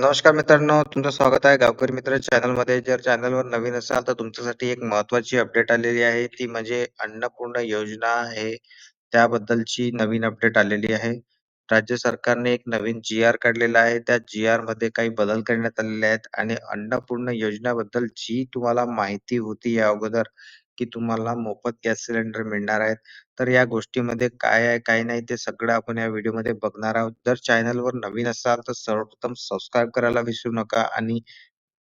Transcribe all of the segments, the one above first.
नमस्कार मित्रांनो, तुमचं स्वागत आहे गावकरी मित्र चॅनलमध्ये. जर चॅनलवर नवीन असाल तर तुमच्यासाठी एक महत्त्वाची अपडेट आलेली आहे. ती म्हणजे अन्नपूर्णा योजना आहे, त्याबद्दलची नवीन अपडेट आलेली आहे. राज्य सरकारने एक नवीन जी-आर काढलेला आहे. त्या जी-आरमध्ये काही बदल करण्यात आलेले आहेत आणि अन्नपूर्णा योजनाबद्दल जी तुम्हाला माहिती होती या अगोदर, की तुम्हाला मोफत गॅस सिलेंडर मिळणार आहेत. तर या गोष्टीमध्ये काय आहे, काय नाही ते सगळं आपण या व्हिडिओमध्ये बघणार आहोत. जर चॅनलवर नवीन असाल तर सर्वप्रथम सबस्क्राईब करायला विसरू नका आणि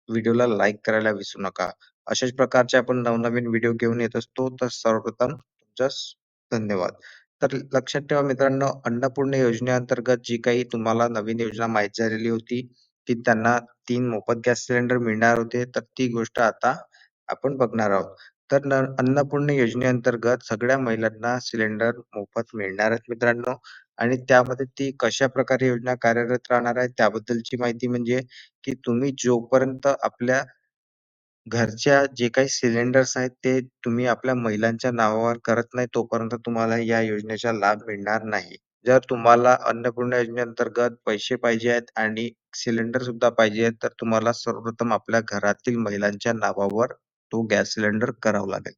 व्हिडिओला लाईक करायला विसरू नका. अशाच प्रकारचे आपण नवनवीन व्हिडिओ घेऊन येत असतो. तर सर्वप्रथम तुमचा धन्यवाद. तर लक्षात ठेवा मित्रांनो, अन्नपूर्ण योजनेअंतर्गत जी काही तुम्हाला नवीन योजना माहीत झालेली होती, की त्यांना तीन मोफत गॅस सिलेंडर मिळणार होते. तर ती गोष्ट आता आपण बघणार आहोत. तर अन्नपूर्ण योजनेअंतर्गत सगळ्या महिलांना सिलेंडर मोफत मिळणार आहेत मित्रांनो आणि त्यामध्ये ती कशा प्रकारे योजना कार्यरत राहणार आहे त्याबद्दलची माहिती म्हणजे, की तुम्ही जोपर्यंत आपल्या घरच्या जे काही सिलेंडर्स आहेत ते तुम्ही आपल्या महिलांच्या नावावर करत नाही, तोपर्यंत तुम्हाला या योजनेचा लाभ मिळणार नाही. जर तुम्हाला अन्नपूर्णा योजनेअंतर्गत पैसे पाहिजे आहेत आणि सिलेंडर सुद्धा पाहिजे आहेत, तर तुम्हाला सर्वप्रथम आपल्या घरातील महिलांच्या नावावर तो गॅस सिलेंडर करावा लागेल.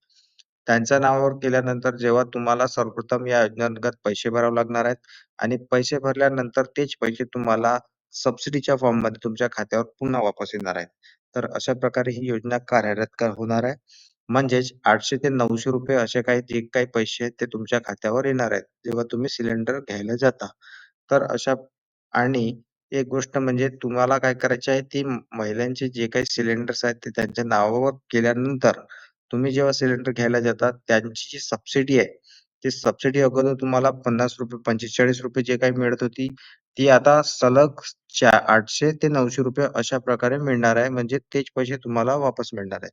त्यांच्या नावावर केल्यानंतर जेव्हा तुम्हाला सर्वप्रथम या योजनेअंतर्गत पैसे भरावे लागणार आहेत आणि पैसे भरल्यानंतर तेच पैसे तुम्हाला सबसिडीच्या फॉर्ममध्ये तुमच्या खात्यावर पुन्हा वापस येणार आहेत. तर अशा प्रकारे ही योजना कार्यरत क होणार आहे. म्हणजेच ₹800 ते ₹900 असे काही जे काही पैसे आहेत ते तुमच्या खात्यावर येणार आहेत, जेव्हा तुम्ही सिलेंडर घ्यायला जाता. तर अशा आणि एक गोष्ट म्हणजे तुम्हाला काय करायची आहे, ती महिलांचे जे काही सिलेंडर्स आहेत ते त्यांच्या नावावर केल्यानंतर तुम्ही जेव्हा सिलेंडर घ्यायला जाता, त्यांची जी सबसिडी आहे, ती सबसिडी अगोदर तुम्हाला ₹50, ₹45 जे काही मिळत होती, ती आता सलग चा आठशे ते ₹900 अशा प्रकारे मिळणार आहे. म्हणजे तेच पैसे तुम्हाला वापस मिळणार आहेत.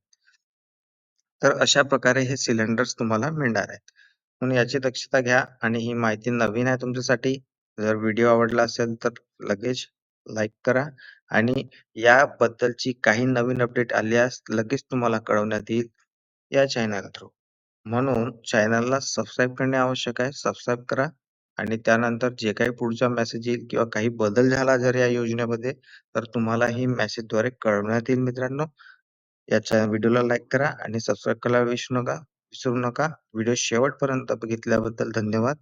तर अशा प्रकारे हे सिलेंडर्स तुम्हाला मिळणार आहेत. म्हणून याची दक्षता घ्या आणि ही माहिती नवीन आहे तुमच्यासाठी. जर व्हिडिओ आवडला असेल तर लगेच लाईक करा आणि याबद्दलची काही नवीन अपडेट आल्यास लगेच तुम्हाला कळवण्यात येईल या चॅनल थ्रू. म्हणून चॅनलला सबस्क्राईब करणे आवश्यक आहे. सबस्क्राईब करा आणि त्यानंतर जे काही पुढचा मेसेज येईल किंवा काही बदल झाला जर या योजनेमध्ये, तर तुम्हाला ही मेसेजद्वारे कळवण्यात येईल मित्रांनो. याच्या व्हिडिओला लाईक करा आणि सबस्क्राईब करायला विसरू नका विसरू नका. व्हिडिओ शेवटपर्यंत बघितल्याबद्दल धन्यवाद.